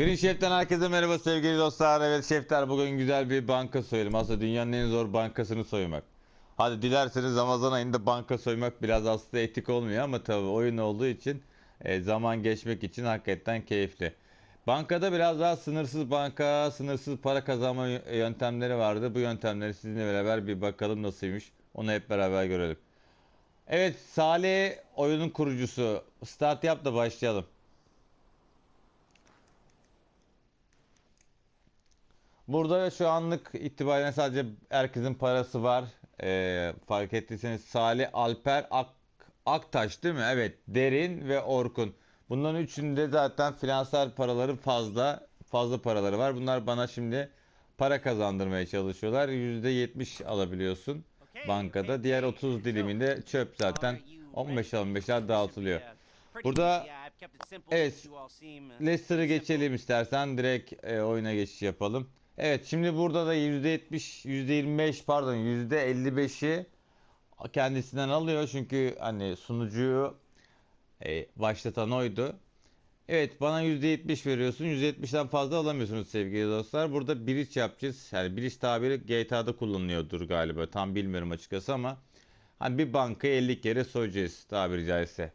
Green Chef'ten herkese merhaba sevgili dostlar. Evet şefler bugün güzel bir banka soyalım. Aslında dünyanın en zor bankasını soymak. Hadi dilerseniz Ramazan ayında banka soymak biraz aslında etik olmuyor ama tabii oyun olduğu için e, zaman geçmek için hakikaten keyifli. Bankada biraz daha sınırsız banka, sınırsız para kazanma yö- yöntemleri vardı. Bu yöntemleri sizinle beraber bir bakalım nasılmış. Onu hep beraber görelim. Evet Salih oyunun kurucusu. Start yap da başlayalım. Burada şu anlık itibariyle sadece herkesin parası var. Ee, fark ettiyseniz Salih Alper Ak Aktaş değil mi? Evet. Derin ve Orkun. Bunların üçünde zaten finansal paraları fazla. Fazla paraları var. Bunlar bana şimdi para kazandırmaya çalışıyorlar. %70 alabiliyorsun bankada. Diğer 30 diliminde çöp zaten 15-15'ler dağıtılıyor. Burada evet Leicester'ı geçelim istersen direkt e, oyuna geçiş yapalım. Evet şimdi burada da %70, %25 pardon %55'i kendisinden alıyor çünkü hani sunucuyu e, başlatan oydu. Evet bana %70 veriyorsun. %70'den fazla alamıyorsunuz sevgili dostlar. Burada bridge yapacağız. Yani bridge tabiri GTA'da kullanılıyordur galiba. Tam bilmiyorum açıkçası ama hani bir bankayı 50 kere soyacağız tabiri caizse.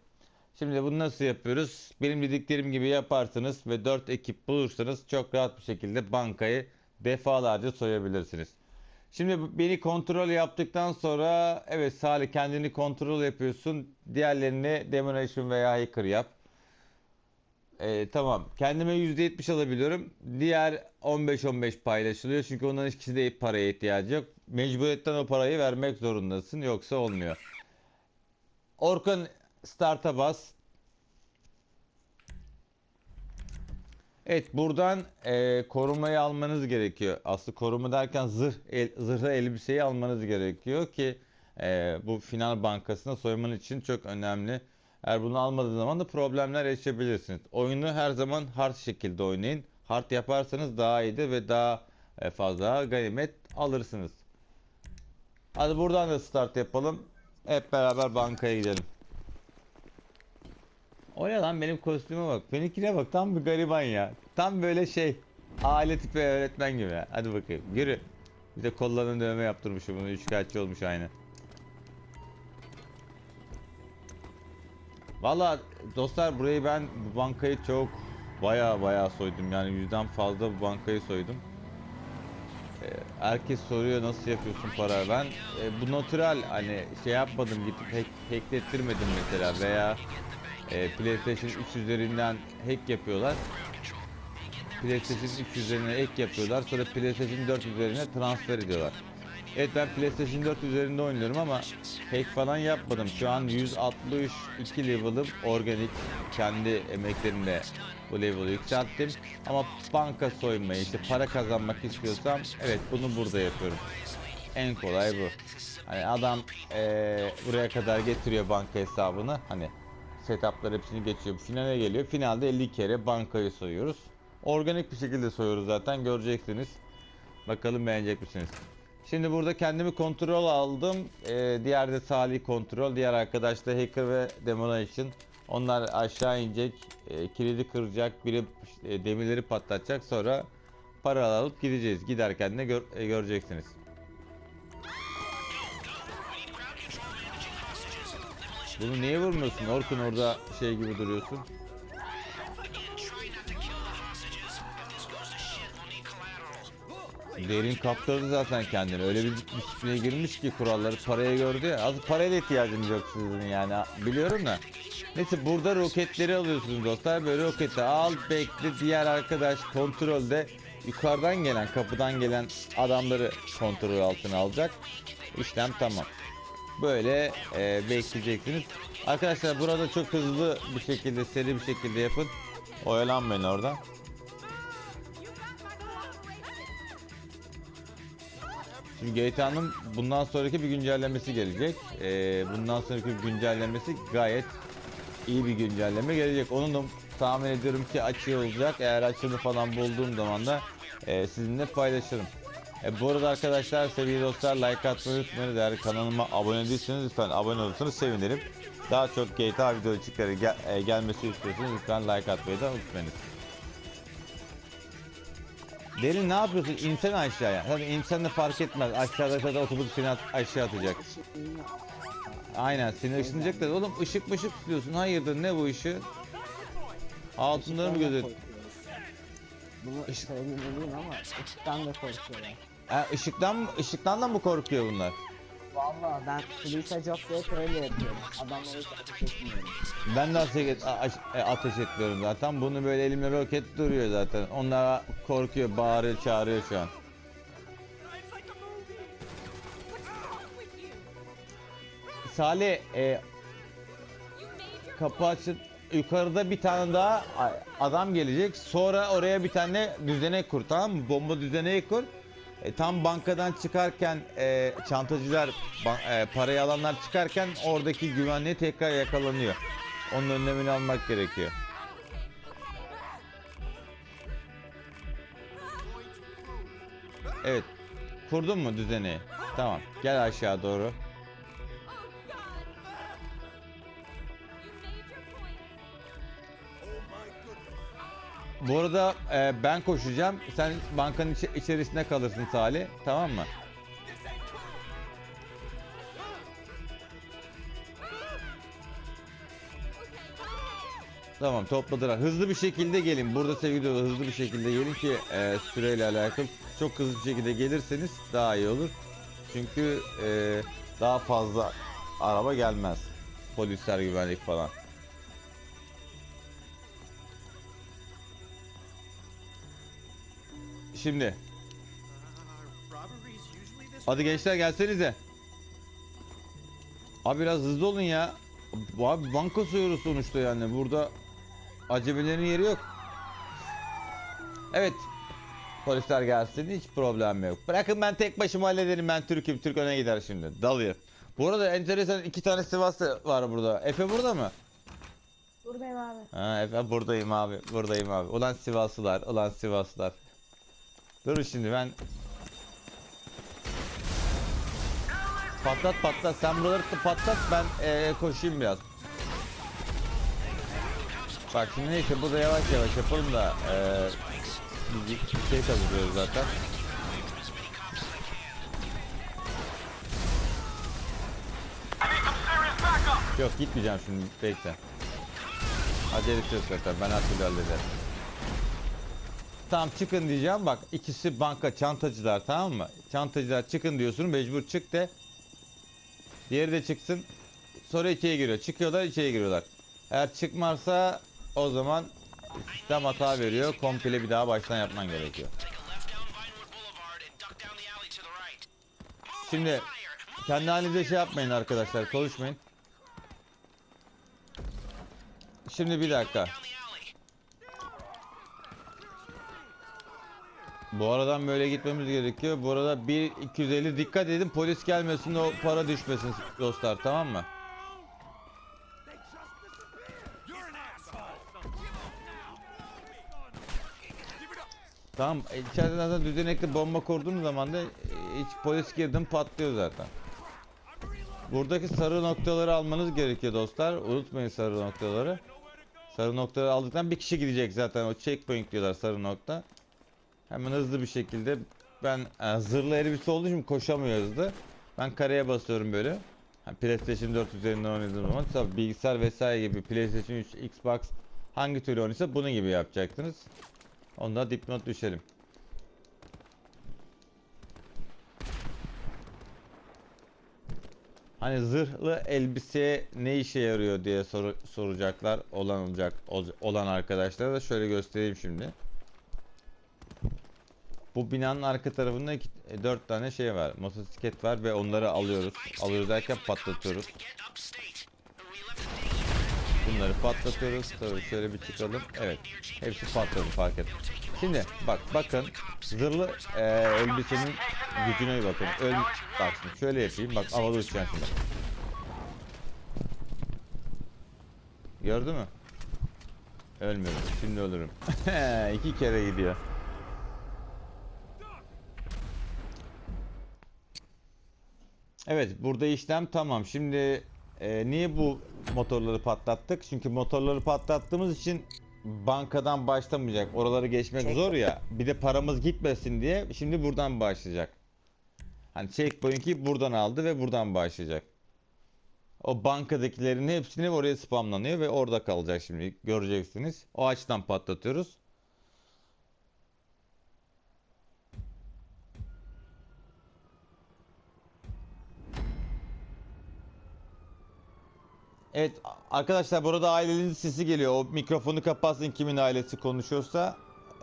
Şimdi bunu nasıl yapıyoruz? Benim dediklerim gibi yaparsınız ve 4 ekip bulursanız çok rahat bir şekilde bankayı defalarca soyabilirsiniz. Şimdi beni kontrol yaptıktan sonra evet Salih kendini kontrol yapıyorsun. Diğerlerini Demonation veya Hacker yap. Ee, tamam. Kendime %70 alabiliyorum. Diğer 15-15 paylaşılıyor. Çünkü onların ikisi de paraya ihtiyacı yok. Mecburiyetten o parayı vermek zorundasın. Yoksa olmuyor. Orkun start'a bas. Evet buradan e, korumayı almanız gerekiyor. Aslında koruma derken zırh el, zırhlı elbiseyi almanız gerekiyor ki e, bu final bankasına soyman için çok önemli. Eğer bunu almadığınız zaman da problemler yaşayabilirsiniz. Oyunu her zaman hard şekilde oynayın. Hard yaparsanız daha iyidir ve daha fazla ganimet alırsınız. Hadi buradan da start yapalım. Hep beraber bankaya gidelim. O ne lan benim kostüme bak. Benimkine bak tam bir gariban ya. Tam böyle şey. Aile tipi öğretmen gibi. Hadi bakayım yürü. Bir de kollarına dövme yaptırmışım bunu. Üçkağıtçı olmuş aynı. Valla dostlar burayı ben bu bankayı çok baya baya soydum. Yani yüzden fazla bu bankayı soydum. Ee, herkes soruyor nasıl yapıyorsun para. Ben e, bu natural hani şey yapmadım gidip hack, hacklettirmedim mesela veya e, PlayStation 3 üzerinden hack yapıyorlar. PlayStation 3 üzerine hack yapıyorlar. Sonra PlayStation 4 üzerine transfer ediyorlar. Evet ben PlayStation 4 üzerinde oynuyorum ama hack falan yapmadım. Şu an 162 level'ım organik kendi emeklerimle bu level'ı yükselttim. Ama banka soymayı işte para kazanmak istiyorsam evet bunu burada yapıyorum. En kolay bu. Hani adam eee, buraya kadar getiriyor banka hesabını. Hani setuplar hepsini geçiyor. Finale geliyor. Finalde 50 kere bankayı soyuyoruz. Organik bir şekilde soyuyoruz zaten göreceksiniz. Bakalım beğenecek misiniz? Şimdi burada kendimi kontrol aldım. Ee, diğer de Salih kontrol. Diğer arkadaş da Hacker ve Demolition. Onlar aşağı inecek. e, kilidi kıracak. Biri e, demirleri patlatacak. Sonra para alıp gideceğiz. Giderken de gör- e, göreceksiniz. Bunu niye vurmuyorsun? Orkun orada şey gibi duruyorsun. Derin kaptırdı zaten kendini. Öyle bir disipline girmiş ki kuralları paraya gördü ya. Az paraya da ihtiyacınız yok sizin yani. Biliyorum da. Neyse burada roketleri alıyorsunuz dostlar. Böyle roketi al bekle diğer arkadaş kontrolde yukarıdan gelen kapıdan gelen adamları kontrol altına alacak. İşlem tamam. Böyle e, bekleyeceksiniz. Arkadaşlar burada çok hızlı bir şekilde seri bir şekilde yapın. Oyalanmayın orada. Şimdi GTA'nın bundan sonraki bir güncellemesi gelecek. Ee, bundan sonraki bir güncellemesi gayet iyi bir güncelleme gelecek. Onun da tahmin ediyorum ki açığı olacak. Eğer açığını falan bulduğum zaman da e, sizinle paylaşırım. E, bu arada arkadaşlar sevgili dostlar like atmayı unutmayın. Eğer kanalıma abone değilseniz lütfen abone olursanız sevinirim. Daha çok GTA videoları gel, e, gelmesi istiyorsanız lütfen like atmayı da unutmayın. Derin ne yapıyorsun? İnsene aşağıya. Zaten insan da fark etmez. Aşağıda kadar otobüs seni at- aşağı atacak. Aynen seni ışınlayacak da oğlum ışık mışık tutuyorsun. Hayırdır ne bu ışığı? Altınları mı da gözet? Bunu söylemeliyim ama ışıktan da korkuyorlar. Ha, ışıktan ışıktan da mı korkuyor bunlar? Valla ben Fleet'e job diye yapıyorum. Adamları hiç ateş etmiyorum. Ben de ateş, et- a- aş- e, ateş etmiyorum zaten. Bunu böyle elimle roket duruyor zaten. Onlar korkuyor, bağırıyor, çağırıyor şu an. Salih e, kapı açın. Yukarıda bir tane daha adam gelecek. Sonra oraya bir tane düzenek kur tamam mı? Bomba düzeneği kur. E, tam bankadan çıkarken e, çantacılar e, parayı alanlar çıkarken oradaki güvenliği tekrar yakalanıyor. Onun önlemini almak gerekiyor. Evet. Kurdun mu düzeneği? Tamam. Gel aşağı doğru. Bu arada e, ben koşacağım. Sen bankanın içi- içerisinde kalırsın Salih. Tamam mı? Tamam topladılar. Hızlı bir şekilde gelin. Burada sevgili hızlı bir şekilde gelin ki e, süreyle alakalı. Çok hızlı bir şekilde gelirseniz daha iyi olur. Çünkü e, daha fazla araba gelmez. Polisler güvenlik falan. Şimdi Hadi gençler gelsenize. Abi biraz hızlı olun ya. Abi banka soyuyoruz sonuçta yani. Burada acemilerin yeri yok. Evet. Polisler gelsin hiç problem yok. Bırakın ben tek başıma hallederim ben Türk'üm. Türk öne gider şimdi. Dalıyor. Bu arada enteresan iki tane Sivaslı var burada. Efe burada mı? Buradayım abi. Ha Efe buradayım abi. Buradayım abi. Ulan Sivaslılar. Ulan Sivaslılar. Dur şimdi ben Patlat patlat sen buraları patlat ben eee, koşayım biraz. Bak şimdi neyse burada yavaş yavaş yapalım da eee biz bir şey kazanıyoruz zaten. Yok gitmeyeceğim şimdi bekle. Acelesi yok zaten ben her hallederim. Tamam çıkın diyeceğim bak ikisi banka çantacılar tamam mı? Çantacılar çıkın diyorsun mecbur çık de. Diğeri de çıksın. Sonra içeri giriyor. Çıkıyorlar içeri giriyorlar. Eğer çıkmazsa o zaman sistem hata veriyor. Komple bir daha baştan yapman gerekiyor. Şimdi kendi halinize şey yapmayın arkadaşlar konuşmayın. Şimdi bir dakika. Bu aradan böyle gitmemiz gerekiyor. Bu arada 1 250 dikkat edin polis gelmesin o para düşmesin dostlar tamam mı? Tamam e, içeride zaten düzenekli bomba kurduğum zaman da e, hiç polis girdim patlıyor zaten. Buradaki sarı noktaları almanız gerekiyor dostlar. Unutmayın sarı noktaları. Sarı noktaları aldıktan bir kişi gidecek zaten o checkpoint diyorlar sarı nokta. Hemen hızlı bir şekilde ben e, zırhlı elbise olduğu için koşamıyor hızlı. Ben kareye basıyorum böyle. Ha, PlayStation 4 üzerinden oynadığım zaman tabii bilgisayar vesaire gibi PlayStation 3, Xbox hangi türlü oynaysa bunun gibi yapacaksınız. Onda dipnot düşelim. Hani zırhlı elbise ne işe yarıyor diye soru, soracaklar olan olacak ol- olan arkadaşlara da şöyle göstereyim şimdi. Bu binanın arka tarafında iki, e, dört tane şey var. Motosiklet var ve onları alıyoruz. Alıyoruz derken patlatıyoruz. Bunları patlatıyoruz. Tabii şöyle bir çıkalım. Evet. Hepsi patladı fark et. Şimdi bak bakın zırhlı e, elbisenin gücüne bakın. Öl bak şimdi şöyle yapayım. Bak havada uçacağım şimdi. Gördü mü? Ölmüyorum. Şimdi ölürüm. İki kere gidiyor. Evet burada işlem tamam. Şimdi e, niye bu motorları patlattık? Çünkü motorları patlattığımız için bankadan başlamayacak. Oraları geçmek Check- zor ya. Bir de paramız gitmesin diye şimdi buradan başlayacak. Hani checkpoint'i buradan aldı ve buradan başlayacak. O bankadakilerin hepsini oraya spamlanıyor ve orada kalacak şimdi. Göreceksiniz. O açıdan patlatıyoruz. Evet arkadaşlar burada ailenin sesi geliyor. O mikrofonu kapatsın kimin ailesi konuşuyorsa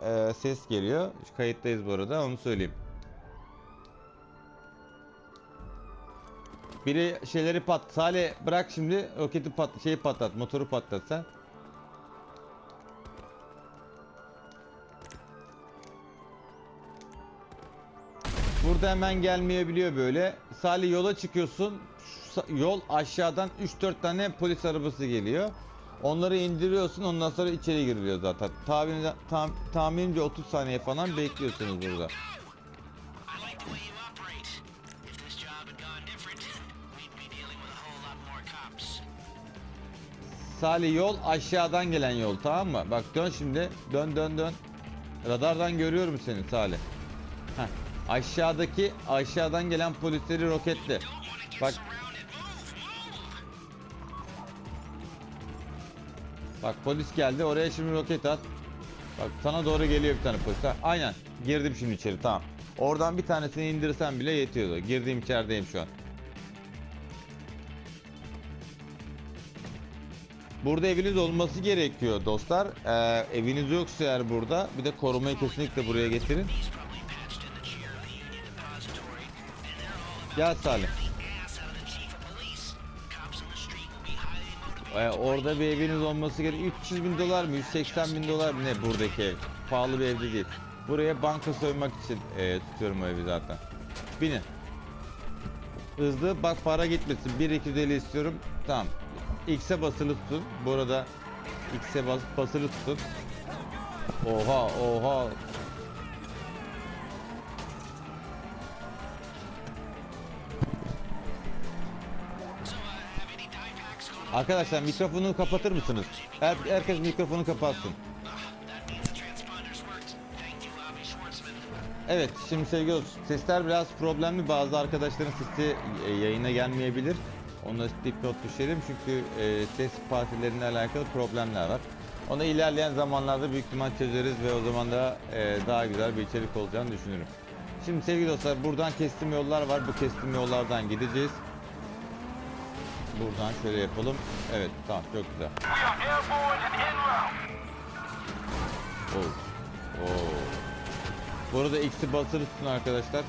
e, ses geliyor. Şu Kayıttayız bu arada onu söyleyeyim. Biri şeyleri pat. Salih bırak şimdi roketi pat şeyi patlat, motoru patlat sen. Burada hemen gelmeyebiliyor böyle. Salih yola çıkıyorsun. Yol aşağıdan 3-4 tane polis arabası geliyor. Onları indiriyorsun ondan sonra içeri giriliyor zaten. Tahmin, tam, tahminimce 30 saniye falan bekliyorsunuz burada. Salih yol aşağıdan gelen yol tamam mı? Bak dön şimdi. Dön dön dön. Radardan görüyorum seni Salih. Heh. Aşağıdaki aşağıdan gelen polisleri roketle. Bak. Bak polis geldi oraya şimdi roket at. Bak sana doğru geliyor bir tane polis. Ha, aynen. Girdim şimdi içeri tamam. Oradan bir tanesini indirsen bile yetiyordu. Girdiğim içerideyim şu an. Burada eviniz olması gerekiyor dostlar. Ee, eviniz yoksa eğer burada bir de korumayı kesinlikle buraya getirin. Gel Salih. Ee, orada bir eviniz olması gerekiyor. 300 bin dolar mı? 180 bin dolar mı? Ne buradaki ev? Pahalı bir evde değil. Buraya banka soymak için e, tutuyorum o evi zaten. Binin. Hızlı bak para gitmesin. 1 250 istiyorum. Tamam. X'e basılı tutun. Bu arada X'e bas basılı tutun. Oha oha. Arkadaşlar mikrofonu kapatır mısınız? Her, herkes mikrofonu kapatsın. Evet şimdi sevgili dostum, sesler biraz problemli bazı arkadaşların sesi e, yayına gelmeyebilir. Ona dipnot düşelim çünkü e, ses partileriyle alakalı problemler var. Onu ilerleyen zamanlarda büyük ihtimal çözeriz ve o zaman da e, daha güzel bir içerik olacağını düşünüyorum. Şimdi sevgili dostlar buradan kestim yollar var. Bu kestim yollardan gideceğiz. Buradan şöyle yapalım. Evet tamam çok güzel. Oo. Oo. Bu arada X'i tutun arkadaşlar.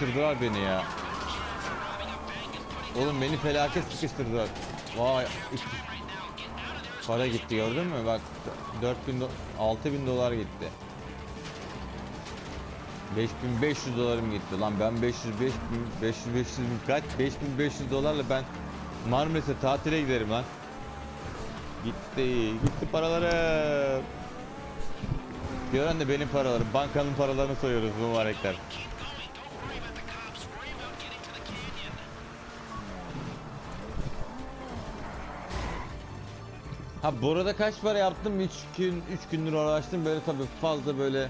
Sıkıştırdılar beni ya. Oğlum beni felaket sıkıştırdılar. Vay. Para gitti gördün mü? Bak 4000 do 6000 dolar gitti. 5500 dolarım gitti lan ben 500 5000 500 500 kaç 5500 dolarla ben Marmaris'e tatile giderim lan. Gitti gitti paralarım. Gören de benim paralarım bankanın paralarını soyuyoruz mübarekler. Ha bu arada kaç para yaptım? 3 gün 3 gündür uğraştım. Böyle tabii fazla böyle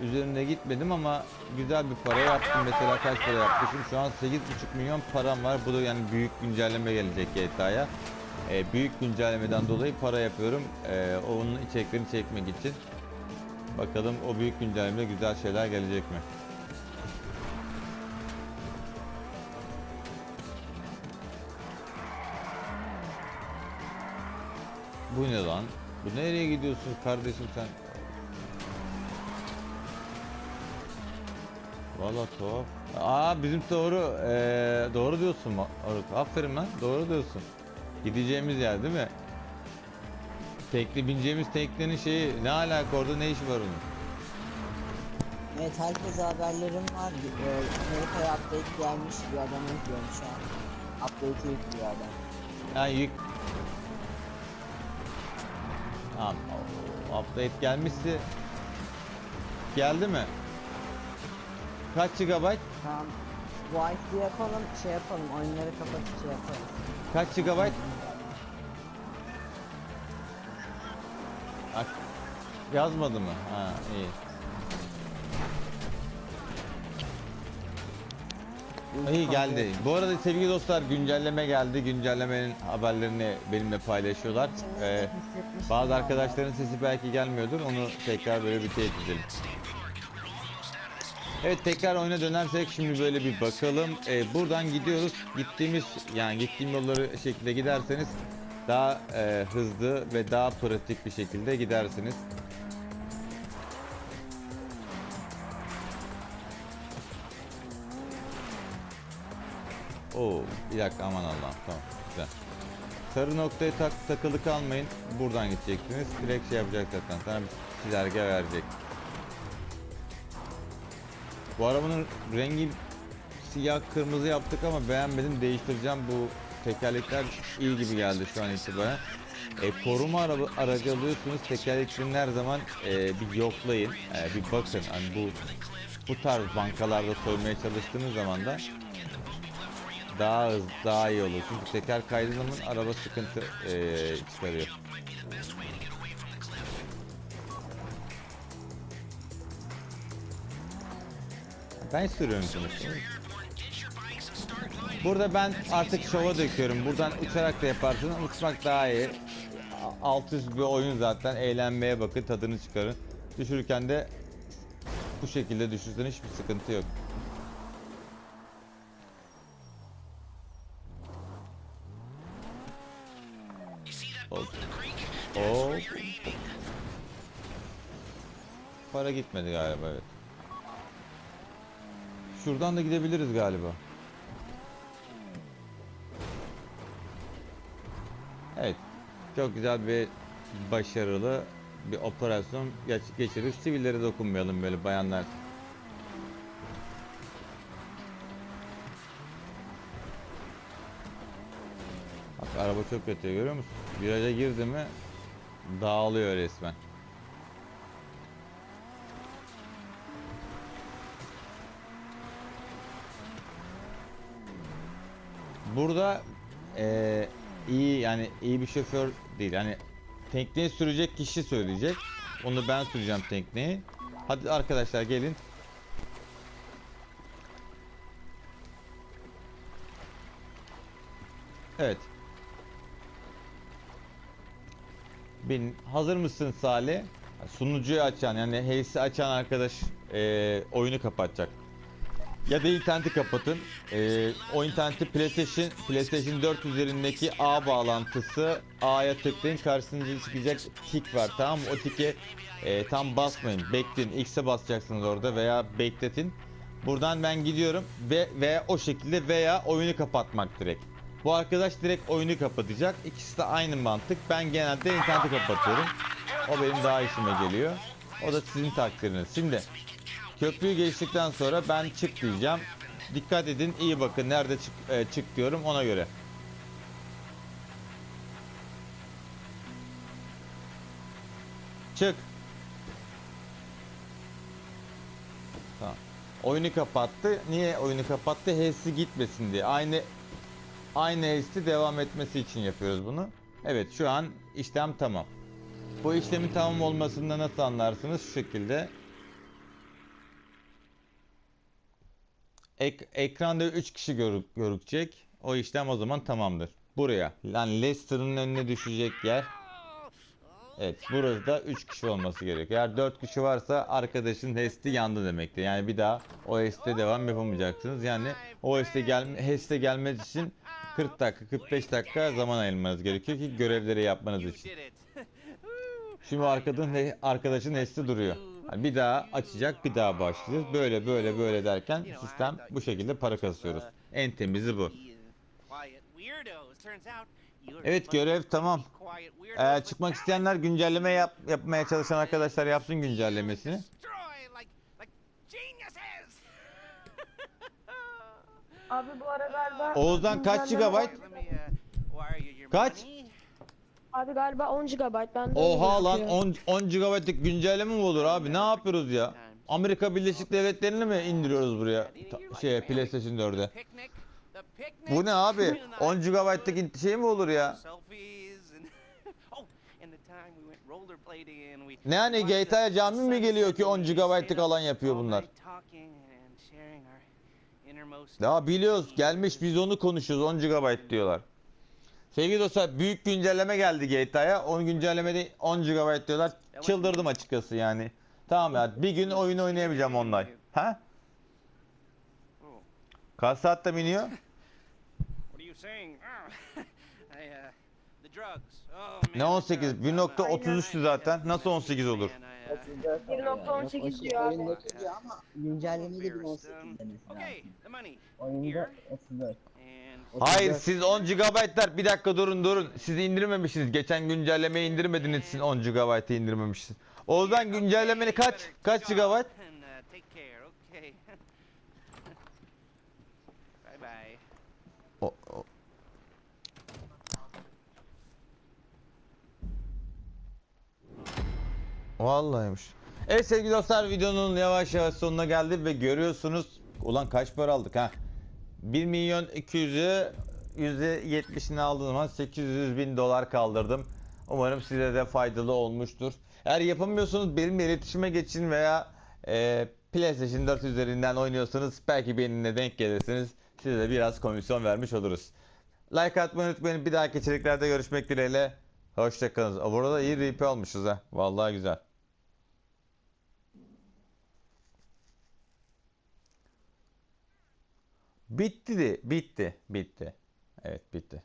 üzerine gitmedim ama güzel bir para yaptım. Mesela kaç para yapmışım? Şu an 8,5 milyon param var. Bu da yani büyük güncelleme gelecek GTA'ya. Ee, büyük güncellemeden dolayı para yapıyorum. Ee, onun içeriklerini çekmek için. Bakalım o büyük güncellemede güzel şeyler gelecek mi? Bu ne lan? Bu nereye gidiyorsun kardeşim sen? Valla tuhaf. Aa bizim doğru eee, doğru diyorsun Aruk. Aferin lan doğru diyorsun. Gideceğimiz yer değil mi? Tekli bineceğimiz teknenin şeyi ne alaka orada ne işi var onun? Evet herkese haberlerim var. Ee, Amerika'ya update gelmiş bir adam izliyorum şu an. Update'i yüklüyor adam. Yani yük... Tamam. Update gelmişse... Geldi mi? Kaç GB? Tamam. Bu IC yapalım, şey yapalım, oyunları kapatıp şey yaparız. Kaç GB? Bak, Yazmadı mı? Ha iyi. İyi geldi. Bu arada sevgili dostlar güncelleme geldi. Güncellemenin haberlerini benimle paylaşıyorlar. Ee, bazı arkadaşların sesi belki gelmiyordur. Onu tekrar böyle bir teyit edelim. Evet tekrar oyuna dönersek şimdi böyle bir bakalım. Ee, buradan gidiyoruz. Gittiğimiz yani gittiğim yolları şekilde giderseniz daha e, hızlı ve daha pratik bir şekilde gidersiniz. Oo, bir dakika aman Allah'ım tamam güzel. Sarı noktaya tak, takılı kalmayın. Buradan gideceksiniz. Direkt şey yapacak zaten. Sana bir çizelge verecek. Bu arabanın rengi siyah kırmızı yaptık ama beğenmedim. Değiştireceğim. Bu tekerlekler iyi gibi geldi şu an itibaren. E, koruma araba, aracı alıyorsunuz. Tekerleklerini her zaman e, bir yoklayın. E, bir bakın. Hani bu bu tarz bankalarda soymaya çalıştığınız zaman da daha hızlı, daha iyi olur. Çünkü teker kaydığı zaman araba sıkıntı eee, çıkarıyor. Ben sürüyorum sonuçta. Burada ben artık şova döküyorum. Buradan uçarak da yaparsınız. Uçmak daha iyi. Alt üst bir oyun zaten. Eğlenmeye bakın, tadını çıkarın. Düşürürken de bu şekilde düşürsen hiçbir sıkıntı yok. Hop. Hop. Para gitmedi galiba evet. Şuradan da gidebiliriz galiba. Evet. Çok güzel bir başarılı bir operasyon geç geçirdik. Sivillere dokunmayalım böyle bayanlar. Bak araba çok kötü görüyor musun? Viraja girdi mi dağılıyor resmen. Burada eee, iyi yani iyi bir şoför değil. Hani tekneyi sürecek kişi söyleyecek. Onu ben süreceğim tekneyi. Hadi arkadaşlar gelin. Evet. Bin hazır mısın Salih? Sunucuyu açan yani Hace'i açan arkadaş eee, oyunu kapatacak. Ya da interneti kapatın. Eee, o interneti PlayStation PlayStation 4 üzerindeki ağ bağlantısı A'ya tıklayın karşınıza çıkacak tik var tamam mı? O tike eee, tam basmayın. Bekleyin. X'e basacaksınız orada veya bekletin. Buradan ben gidiyorum ve veya o şekilde veya oyunu kapatmak direkt. Bu arkadaş direkt oyunu kapatacak. İkisi de aynı mantık. Ben genelde interneti kapatıyorum. O benim daha işime geliyor. O da sizin takdiriniz. Şimdi köprüyü geçtikten sonra ben çık diyeceğim. Dikkat edin, iyi bakın nerede çık, e, çık diyorum ona göre. Çık. Tamam. Oyunu kapattı. Niye oyunu kapattı? H'si gitmesin diye. Aynı aynı H'si devam etmesi için yapıyoruz bunu. Evet şu an işlem tamam. Bu işlemin tamam olmasında nasıl anlarsınız? Şu şekilde. Ek- ekranda 3 kişi görü- görükecek. O işlem o zaman tamamdır. Buraya. Yani Leicester'ın önüne düşecek yer. Evet burası da 3 kişi olması gerekiyor. Eğer 4 kişi varsa arkadaşın HES'ti yandı demektir. Yani bir daha o HES'te devam yapamayacaksınız. Yani o HES'te gelme, HES'te gelmeniz için 40 dakika 45 dakika zaman ayırmanız gerekiyor ki görevleri yapmanız için. Şimdi arkadaşın, arkadaşın HES'ti duruyor. Yani bir daha açacak bir daha başlıyoruz. Böyle böyle böyle derken sistem bu şekilde para kasıyoruz. En temizi bu. Evet görev tamam. Ee, çıkmak isteyenler güncelleme yap, yapmaya çalışan arkadaşlar yapsın güncellemesini. Abi bu ara galiba Oğuzhan kaç your Kaç? Abi galiba 10 GB. Ben de Oha lan gözüküyor. 10, 10 GB'lık güncelleme mi olur abi? Ne yapıyoruz ya? Amerika Birleşik Devletleri'ni mi indiriyoruz buraya? Ta- şeye PlayStation 4'e. Picnic. The picnic. Bu ne abi? And I- 10 GB'lık şey mi olur ya? Ne yani GTA'ya cami mi geliyor ki 10 sunset. GB'lık alan yapıyor bunlar? Ya biliyoruz gelmiş biz onu konuşuyoruz 10 GB diyorlar. Sevgili dostlar büyük güncelleme geldi GTA'ya. 10 güncellemede 10 GB diyorlar. Çıldırdım açıkçası yani. Tamam ya bir gün oyun oynayamayacağım online. Ha? Oh, Kaç saatte biniyor? Ne the 18? drugs. I'm, uh, 1.33'tü zaten. Nasıl 18 olur? man, I, uh, 34 1.18 oluyor. Yok, o diyor abi. Oyundaki diyor ama güncellemede embarrassed. 1018 demesi okay, lazım. the money. Oyunda Here 34. and Hayır 34. siz 10 GB'ler bir dakika durun durun. Siz indirmemişsiniz. Geçen güncellemeyi indirmediniz siz 10 GB'ı indirmemişsiniz. Oğuzhan güncellemeni kaç? Kaç GB? Vallahiymiş. Evet sevgili dostlar videonun yavaş yavaş sonuna geldi ve görüyorsunuz ulan kaç para aldık ha? 1 milyon 200'ü %70'ini aldığım zaman 800 bin dolar kaldırdım. Umarım size de faydalı olmuştur. Eğer yapamıyorsanız benimle iletişime geçin veya e, PlayStation 4 üzerinden oynuyorsanız belki benimle denk gelirsiniz. Size de biraz komisyon vermiş oluruz. Like atmayı unutmayın. Bir dahaki içeriklerde görüşmek dileğiyle. Hoşçakalın. Burada iyi RP almışız ha. Vallahi güzel. Bitti de bitti bitti. Evet bitti.